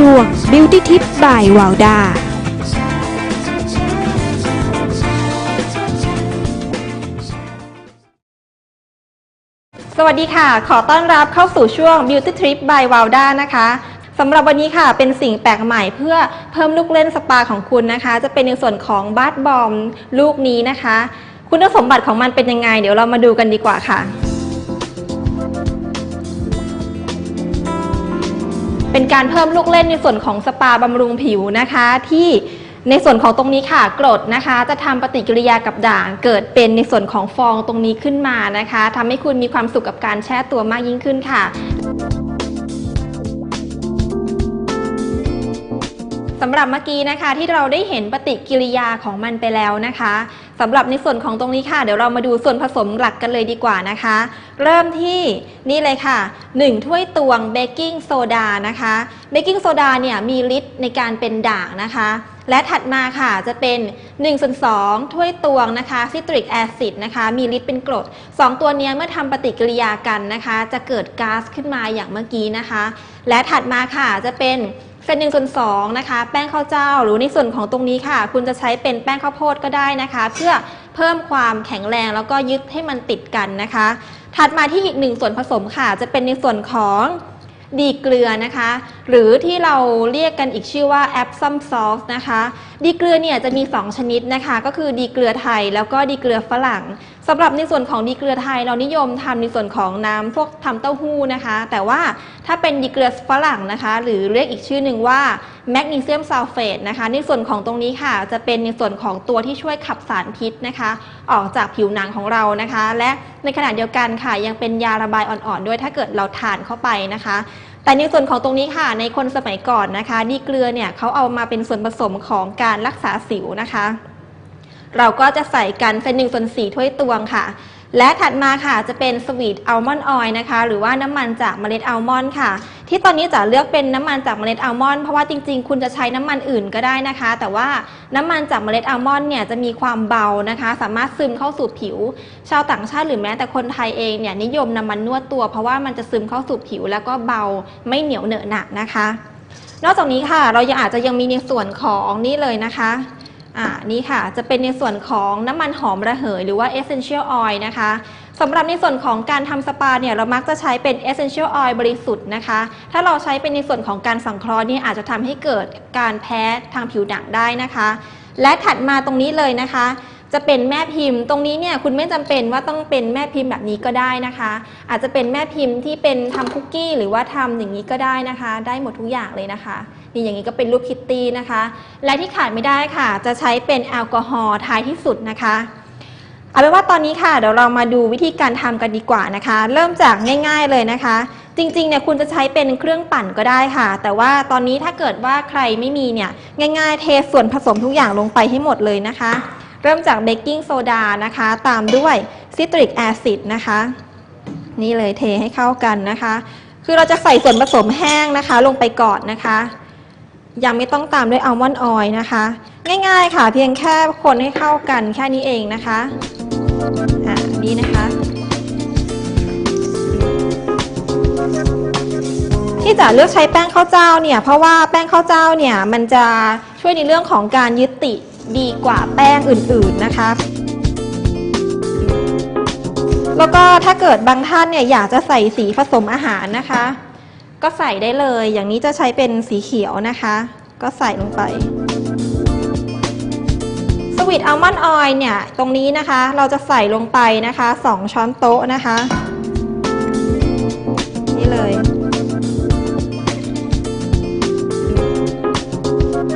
ช่วง Beauty Tip by w a l d a สวัสดีค่ะ ขอต้อนรับเข้าสู่ช่วง Beauty Trip by Walda นะคะสำหรับวันนี้ค่ะเป็นสิ่งแปลกใหม่เพื่อเพิ่มลูกเล่นสปาของคุณนะคะ จะเป็นในส่วนของบาร์บอมลูกนี้นะคะ คุณสมบัติของมันเป็นยังไง เดี๋ยวเรามาดูกันดีกว่าค่ะ เป็นการเพิ่มลูกเล่นในส่วนของสปาบำรุงผิวนะคะ ที่ในส่วนของตรงนี้ค่ะกรดนะคะ จะทำปฏิกิริยากับด่าง เกิดเป็นในส่วนของฟองตรงนี้ขึ้นมานะคะทำให้คุณมีความสุขกับการแช่ตัวมากยิ่งขึ้นค่ะ สำหรับเมื่อกี้นะคะ ที่เราได้เห็นปฏิกิริยาของมันไปแล้วนะคะสำหรับในส่วนของตรงนี้ค่ะ เดี๋ยวเรามาดูส่วนผสมหลักกันเลยดีกว่านะคะ เริ่มที่นี่เลยค่ะ 1 ถ้วยตวงเบกกิ้งโซดานะคะเบกกิ้งโซดาเนี่ยมีฤทธิ์ในการเป็นด่างนะคะ และถัดมาค่ะจะเป็น1ส่วน2ถ้วยตวงนะคะซิตริกแอซิดนะคะมีฤทธิ์เป็นกรด 2 ตัวนี้เมื่อทำปฏิกิริยากันนะคะ จะเกิดก๊าซขึ้นมาอย่างเมื่อกี้นะคะ และถัดมาค่ะจะเป็น เศษหนึ่งส่วนสองนะคะแป้งข้าวเจ้า หรือในส่วนของตรงนี้ค่ะ คุณจะใช้เป็นแป้งข้าวโพดก็ได้นะคะ เพื่อเพิ่มความแข็งแรงแล้วก็ยึดให้มันติดกันนะคะ ถัดมาที่อีกหนึ่งส่วนผสมค่ะ จะเป็นในส่วนของดีเกลือนะคะ หรือที่เราเรียกกันอีกชื่อว่าแอปซัมซอสนะคะ ดีเกลือเนี่ยจะมี 2 ชนิดนะคะ ก็คือดีเกลือไทยแล้วก็ดีเกลือฝรั่ง สำหรับในส่วนของดีเกลือไทยเรานิยมทำในส่วนของน้ำพวกทำเต้าหู้นะคะ แต่ว่าถ้าเป็นดีเกลือฝรั่งนะคะ หรือเรียกอีกชื่อหนึ่งว่าแมกนีเซียมซัลเฟตนะคะ ในส่วนของตรงนี้ค่ะ จะเป็นในส่วนของตัวที่ช่วยขับสารพิษนะคะ ออกจากผิวหนังของเรานะคะ และในขณะเดียวกันค่ะ ยังเป็นยาระบายอ่อนๆด้วยถ้าเกิดเราทานเข้าไปนะคะแต่ในส่วนของตรงนี้ค่ะ ในคนสมัยก่อนนะคะ ดีเกลือเนี่ยเขาเอามาเป็นส่วนผสมของการรักษาสิวนะคะ เราก็จะใส่กันเป็นหนึ่งส่วนสี่ถ้วยตวงค่ะ และถัดมาค่ะจะเป็นสวีทอัลมอนด์ออยล์นะคะ หรือว่าน้ำมันจากเมล็ดอัลมอนด์ค่ะ ที่ตอนนี้จะเลือกเป็นน้ำมันจากเมล็ดอัลมอนด์เพราะว่าจริงๆ คุณจะใช้น้ำมันอื่นก็ได้นะคะ แต่ว่าน้ำมันจากเมล็ดอัลมอนด์เนี่ยจะมีความเบานะคะ สามารถซึมเข้าสู่ผิว ชาวต่างชาติหรือแม้แต่คนไทยเองเนี่ยนิยมนำมันนวดตัว เพราะว่ามันจะซึมเข้าสู่ผิว แล้วก็เบาไม่เหนียวเหนอะหนักนะคะ นอกจากนี้ค่ะเรายังอาจจะยังมีในส่วนของนี่เลยนะคะ อ่านี่ค่ะจะเป็นในส่วนของน้ำมันหอมระเหย หรือว่า essential oil นะคะสำหรับในส่วนของการทำสปาเนี่ยเรามักจะใช้เป็น essential oil บริสุทธิ์นะคะ ถ้าเราใช้เป็นในส่วนของการสังเคราะห์นี่อาจจะทำให้เกิดการแพ้ทางผิวหนังได้นะคะ และถัดมาตรงนี้เลยนะคะ จะเป็นแม่พิมพ์ ตรงนี้เนี่ยคุณไม่จำเป็นว่าต้องเป็นแม่พิมพ์แบบนี้ก็ได้นะคะ อาจจะเป็นแม่พิมพ์ที่เป็นทำคุกกี้หรือว่าทำอย่างนี้ก็ได้นะคะ ได้หมดทุกอย่างเลยนะคะ นี่อย่างนี้ก็เป็นรูปคิตตี้นะคะ และที่ขาดไม่ได้ค่ะ จะใช้เป็นแอลกอฮอล์ท้ายที่สุดนะคะ เอาเป็นว่าตอนนี้ค่ะเดี๋ยวเรามาดูวิธีการทำกันดีกว่านะคะ เริ่มจากง่าย ๆเลยนะคะ จริงๆเนี่ยคุณจะใช้เป็นเครื่องปั่นก็ได้ค่ะ แต่ว่าตอนนี้ถ้าเกิดว่าใครไม่มีเนี่ยง่าย ๆ เทส่วนผสมทุกอย่างลงไปให้หมดเลยนะคะ เริ่มจากเบกกิ้งโซดานะคะ ตามด้วยซิตริกแอซิดนะคะนี่เลยเทให้เข้ากันนะคะ คือเราจะใส่ส่วนผสมแห้งนะคะ ลงไปก่อนนะคะ ยังไม่ต้องตามด้วยอัลมอนด์ออยล์นะคะ ง่ายๆค่ะเพียงแค่คนให้เข้ากันแค่นี้เองนะคะอ่านี่นะคะ ที่จะเลือกใช้แป้งข้าวเจ้าเนี่ยเพราะว่าแป้งข้าวเจ้าเนี่ยมันจะช่วยในเรื่องของการยึดติดดีกว่าแป้งอื่นๆนะคะแล้วก็ถ้าเกิดบางท่านเนี่ยอยากจะใส่สีผสมอาหารนะคะ ก็ใส่ได้เลย อย่างนี้จะใช้เป็นสีเขียวนะคะ ก็ใส่ลงไปสวีทอัลมอนด์ออยล์เนี่ย ตรงนี้นะคะ เราจะใส่ลงไปนะคะ 2 ช้อนโต๊ะนะคะ นี่เลย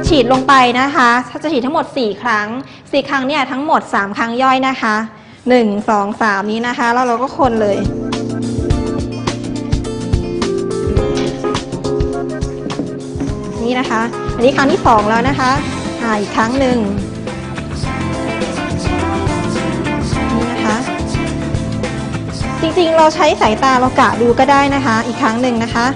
ฉีดลงไปนะคะถ้าจะฉีดทั้งหมด 4 ครั้ง 4 ครั้งเนี่ย ทั้งหมด 3 ครั้งย่อยนะคะ 1 2 3 นี้นะคะ แล้วเราก็คนเลย นี่นะคะ อันนี้ครั้งที่ 2 แล้วนะคะอ่าอีกครั้งหนึ่งนี่นะคะ จริงๆเราใช้สายตาเรากะดูก็ได้นะคะ อีกครั้งหนึ่งนะคะ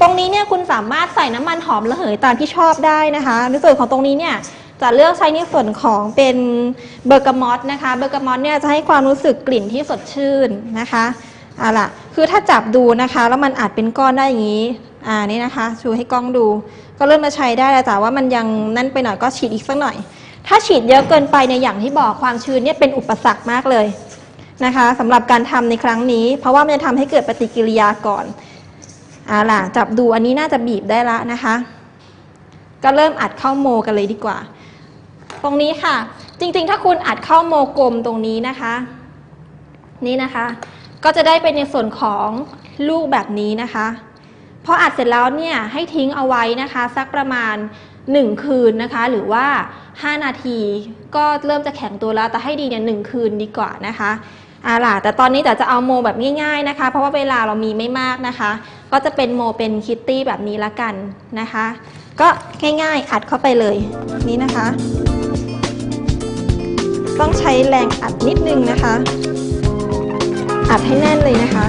ตรงนี้เนี่ยคุณสามารถใส่น้ำมันหอมระเหยตามที่ชอบได้นะคะในส่วนของตรงนี้เนี่ยจะเลือกใช้ในส่วนของเป็นเบอร์กามอตนะคะ เบอร์กามอตเนี่ยจะให้ความรู้สึกกลิ่นที่สดชื่นนะคะอะล่ะ คือถ้าจับดูนะคะ แล้วมันอาจเป็นก้อนได้อย่างนี้ อ่านี่นะคะ ชูให้กล้องดู ก็เริ่มมาใช้ได้แล้วแต่ว่ามันยังนั่นไปหน่อยก็ฉีดอีกสักหน่อย ถ้าฉีดเยอะเกินไปในอย่างที่บอกความชื้นเนี่ยเป็นอุปสรรคมากเลยนะคะสำหรับการทำในครั้งนี้ เพราะว่ามันจะทำให้เกิดปฏิกิริยาก่อนอ่าล่ะจับดูอันนี้น่าจะบีบได้ละนะคะ ก็เริ่มอัดเข้าโมกันเลยดีกว่า ตรงนี้ค่ะ จริงๆ ถ้าคุณอัดเข้าโมกลมตรงนี้นะคะ นี่นะคะ ก็จะได้เป็นในส่วนของลูกแบบนี้นะคะพออัดเสร็จแล้วเนี่ยให้ทิ้งเอาไว้นะคะสักประมาณ 1 คืนนะคะ หรือว่า 5 นาทีก็เริ่มจะแข็งตัวแล้วแต่ให้ดีเนี่ยหนึ่งคืนดีกว่านะคะอ่าล่ะแต่ตอนนี้แต่จะเอาโมแบบง่ายๆนะคะ เพราะว่าเวลาเรามีไม่มากนะคะ ก็จะเป็นโมเป็นคิตตี้แบบนี้ละกันนะคะ ก็ง่ายๆอัดเข้าไปเลยนี่นะคะ ต้องใช้แรงอัดนิดนึงนะคะ อัดให้แน่นเลยนะคะ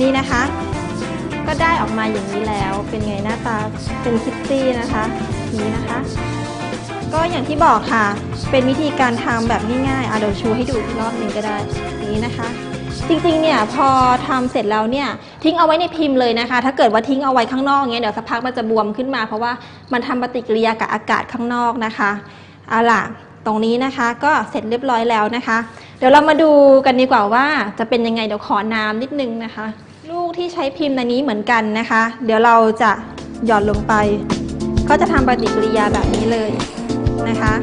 นี่นะคะ ก็ได้ออกมาอย่างนี้แล้ว เป็นไงหน้าตาเป็นคิตตี้นะคะนี้นะคะ ก็อย่างที่บอกค่ะ เป็นวิธีการทำแบบง่ายๆอะเดี๋ยวชูให้ดูอีกรอบหนึ่งก็ได้นี้นะคะจริงๆ เนี่ยพอทำเสร็จแล้วเนี่ยทิ้งเอาไว้ในพิมพ์เลยนะคะ ถ้าเกิดว่าทิ้งเอาไว้ข้างนอกเงี้ยเดี๋ยวสักพักมันจะบวมขึ้นมา เพราะว่ามันทำปฏิกิริยากับอากาศข้างนอกนะคะเอาล่ะ ตรงนี้นะคะก็เสร็จเรียบร้อยแล้วนะคะ เดี๋ยวเรามาดูกันดีกว่าว่าจะเป็นยังไงเดี๋ยวขอน้ำนิดนึงนะคะ ลูกที่ใช้พิมพ์ในนี้เหมือนกันนะคะ เดี๋ยวเราจะหย่อนลงไป ก็จะทำปฏิกิริยาแบบนี้เลยนะคะ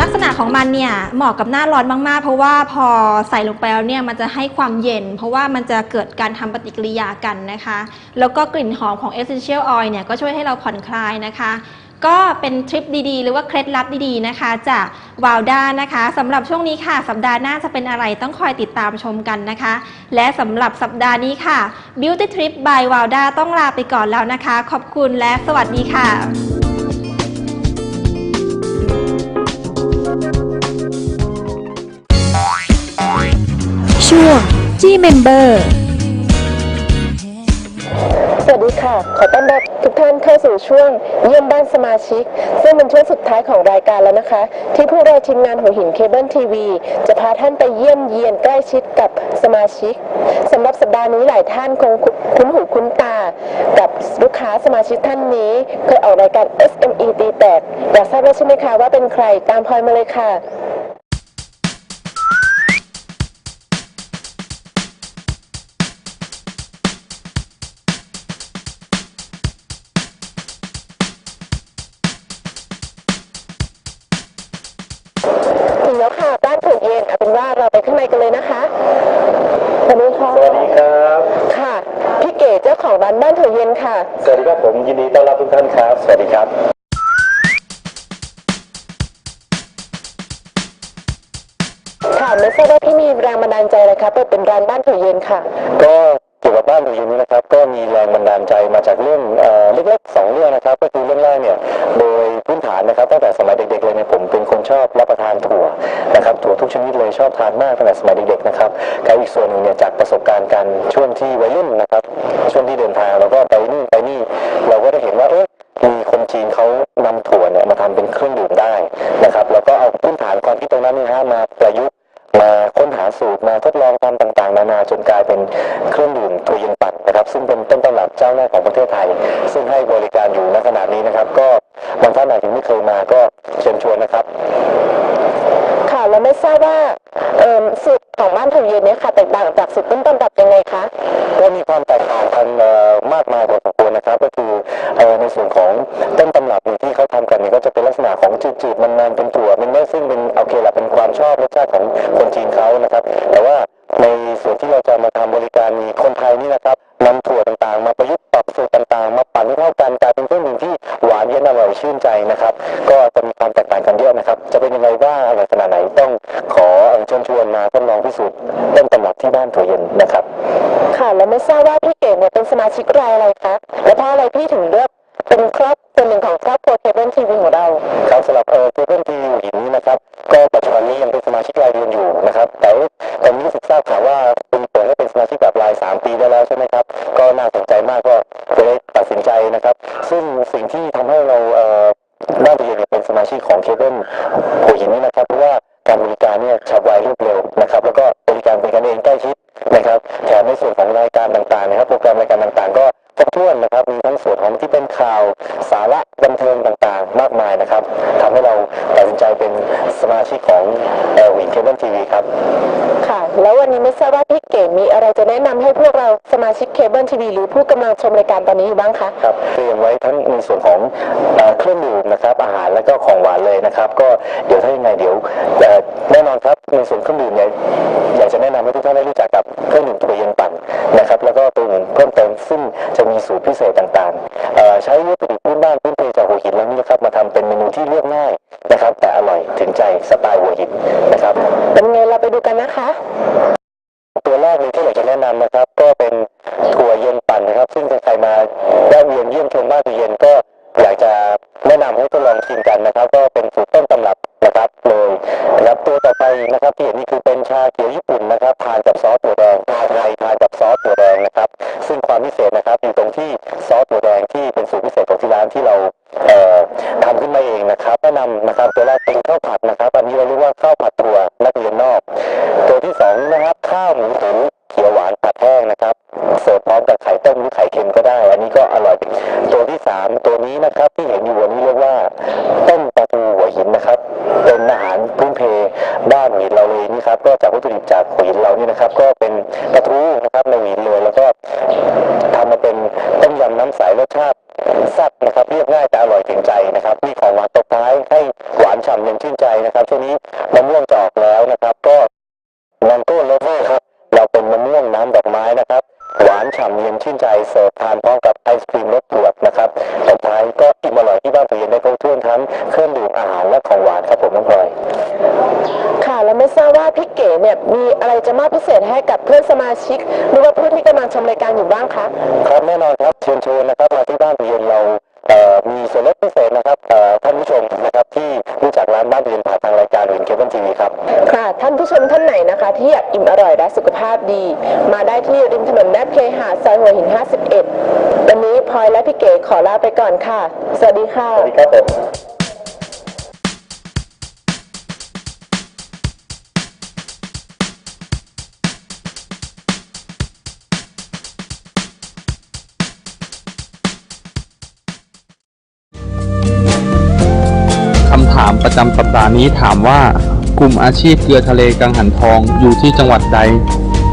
ลักษณะของมันเนี่ยเหมาะกับหน้าร้อนมากๆ เพราะว่าพอใส่ลงไปแล้วเนี่ยมันจะให้ความเย็น เพราะว่ามันจะเกิดการทำปฏิกิริยากันนะคะ แล้วก็กลิ่นหอมของ Essential Oil เนี่ยก็ช่วยให้เราผ่อนคลายนะคะ ก็เป็นทริปดีๆ หรือว่าเคล็ดลับดีๆนะคะ จากวาวด้านะคะสำหรับช่วงนี้ค่ะ สัปดาห์หน้าจะเป็นอะไรต้องคอยติดตามชมกันนะคะ และสำหรับสัปดาห์นี้ค่ะ Beauty Trip by วาวด้าต้องลาไปก่อนแล้วนะคะ ขอบคุณและสวัสดีค่ะช่วงจี้เมมเบอร์ สวัสดีค่ะ ขอต้อนรับ ทุกท่านเข้าสู่ช่วงเยี่ยมบ้านสมาชิก ซึ่งเป็นช่วงสุดท้ายของรายการแล้วนะคะ ที่พวกเราทีมงานหัวหินเคเบิลทีวีจะพาท่านไปเยี่ยมเยียนใกล้ชิดกับสมาชิกสำหรับสัปดาห์นี้หลายท่านคงคุ้นหูคุ้นตา กับลูกค้าสมาชิกท่านนี้เคยออกรายการ SME ตีแตกอยากทราบแล้วใช่ไหมคะว่าเป็นใครตามพลอยมาเลยค่ะ สวัสดีค่ะสวัสดีครับค่ะ พี่เก๋เจ้าของร้านบ้านถูกเย็นค่ะ สวัสดีครับผมยินดีต้อนรับทุกท่านครับ สวัสดีครับ ค่ะไม่ทราบว่าพี่มีแรงบันดาลใจอะไรคะเปิดเป็นร้านบ้านถูกเย็นค่ะ ก็เกี่ยวกับบ้านตัวเองนี้นะครับ ก็มีแรงบันดาลใจมาจากเรื่องเอ่อเล็กๆสองเรื่องนะครับ ก็คือเรื่องแรกเนี่ย โดยพื้นฐานนะครับตั้งแต่สมัยเด็กๆเลยเนี่ยผมเป็นคน ชอบรับประทานถั่วนะครับถั่วทุกชนิดเลยชอบทานมากตั้งแต่สมัยเด็กๆนะครับกับอีกส่วนหนึ่งเนี่ยจากประสบการณ์การช่วงที่วัยรุ่นนะครับ ช่วงที่เดินทางเราก็ไปนู่นไปนี่ เราก็ได้เห็นว่าเอ๊ะมีคนจีนเขานำถั่วเนี่ยมาทำเป็นเครื่องดื่มได้นะครับ แล้วก็เอาพื้นฐานความคิดตรงนั้นเนยฮะมาประยุกต์มาค้นหาสูตรมาทดลองทำต่างๆ นานาจนกลายเป็นเครื่องดื่มถั่วเย็นปั่นนะครับ ซึ่งเป็นต้นตำรับเจ้าแรกของประเทศไทย ซึ่งให้บริการอยู่ณขณะนี้นะครับ ก็บางท่านอาจจะไม่เคยมาก็ เชิญชวนนะครับ ค่ะแล้วไม่ทราบว่าเอิ่มสูตรของบ้านถูกเย็นเนี่ยค่ะแตกต่างจากสูตรต้นตำรับยังไงคะก็มีความแตกต่างกันเอ่อมากมายพอสมควรนะครับ ก็คือเอ่อในส่วนของต้นตำรับเนี่ยที่เขาทำกันเนี่ยก็จะเป็นลักษณะของจืดๆมันๆเป็นถั่วเป็นเนื้อซึ่งเป็นโอเคแหละเป็นความชอบรสชาติของคนจีนเขานะครับ แต่ว่าในส่วนที่เราจะมาทำบริการมีคนไทยนี่นะครับ มาชิกรายอะไรคะและเพราะอะไรพี่ถึงเลือกเป็นครอบเป็นหนึ่งของครอบครัวเคเบิลทีวีของเรา ครับสำหรับเออตัวเบิลที่อยู่หินนี้นะครับ ก็ปัจจุบันนี้ยังเป็นสมาชิกราย ให้เราตัดสินใจเป็นสมาชิกของเอลวินเคเบิลทีวีครับ ค่ะ แล้ววันนี้ไม่ทราบว่าพี่เก๋มีอะไรจะแนะนำให้พวกเราสมาชิกเคเบิลทีวีหรือผู้กำลังชมรายการตอนนี้อยู่บ้างคะ ครับเตรียมไว้ทั้งในส่วนของเอ่อเครื่องดื่มนะครับอาหารแล้วก็ของหวานเลยนะครับ ก็เดี๋ยวถ้ายังไงเดี๋ยวเอ่อแน่นอนครับในส่วนเครื่องดื่มเนี่ยอยากจะแนะนำให้ทุกท่านได้รู้จักกับเครื่องดื่มถั่วเย็นปั่นนะครับแล้วก็ตัวอื่นเพิ่มเติมซึ่งจะมีสูตรพิเศษต่างๆเอ่อใช้วัตถุ นะครับผ่านกับซอสตัว ชิก หรือว่าผู้ที่กำลังชมรายการอยู่บ้างคะครับแน่นอนครับเชิญชวนนะครับมาที่บ้านตัวเย็นเราเอ่อมีส่วนลดพิเศษนะครับเอ่อท่านผู้ชมนะครับที่รู้จักร้านบ้านตัวเย็นผ่านทางรายการวินเคเบิลทีวีครับค่ะท่านผู้ชมท่านไหนนะคะที่อยากอิ่มอร่อยและสุขภาพดี มาได้ที่ริมถนนแนบเคหาซอยหัวหิน 51 วันนี้พลอยและพี่เก๋ขอลาไปก่อนค่ะ สวัสดีค่ะ สวัสดีครับผมคำถาม ประจำสัปดาห์นี้ถามว่า กลุ่มอาชีพเกลือทะเลกังหันทองอยู่ที่จังหวัดใด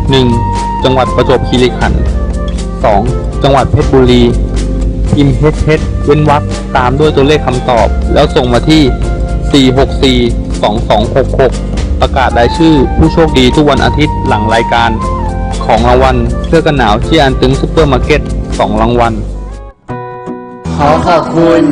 1. จังหวัดประจวบคีรีขันธ์ 2. จังหวัดเพชรบุรีพิมพ์ HH เว้นวรรคตามด้วยตัวเลขคำตอบ แล้วส่งมาที่ 4642266 ประกาศรายชื่อผู้โชคดีทุกวันอาทิตย์หลังรายการ ของรางวัลเสื้อกันหนาวที่อันตึงซุปเปอร์มาร์เก็ต 2 รางวัล ขอขอบคุณ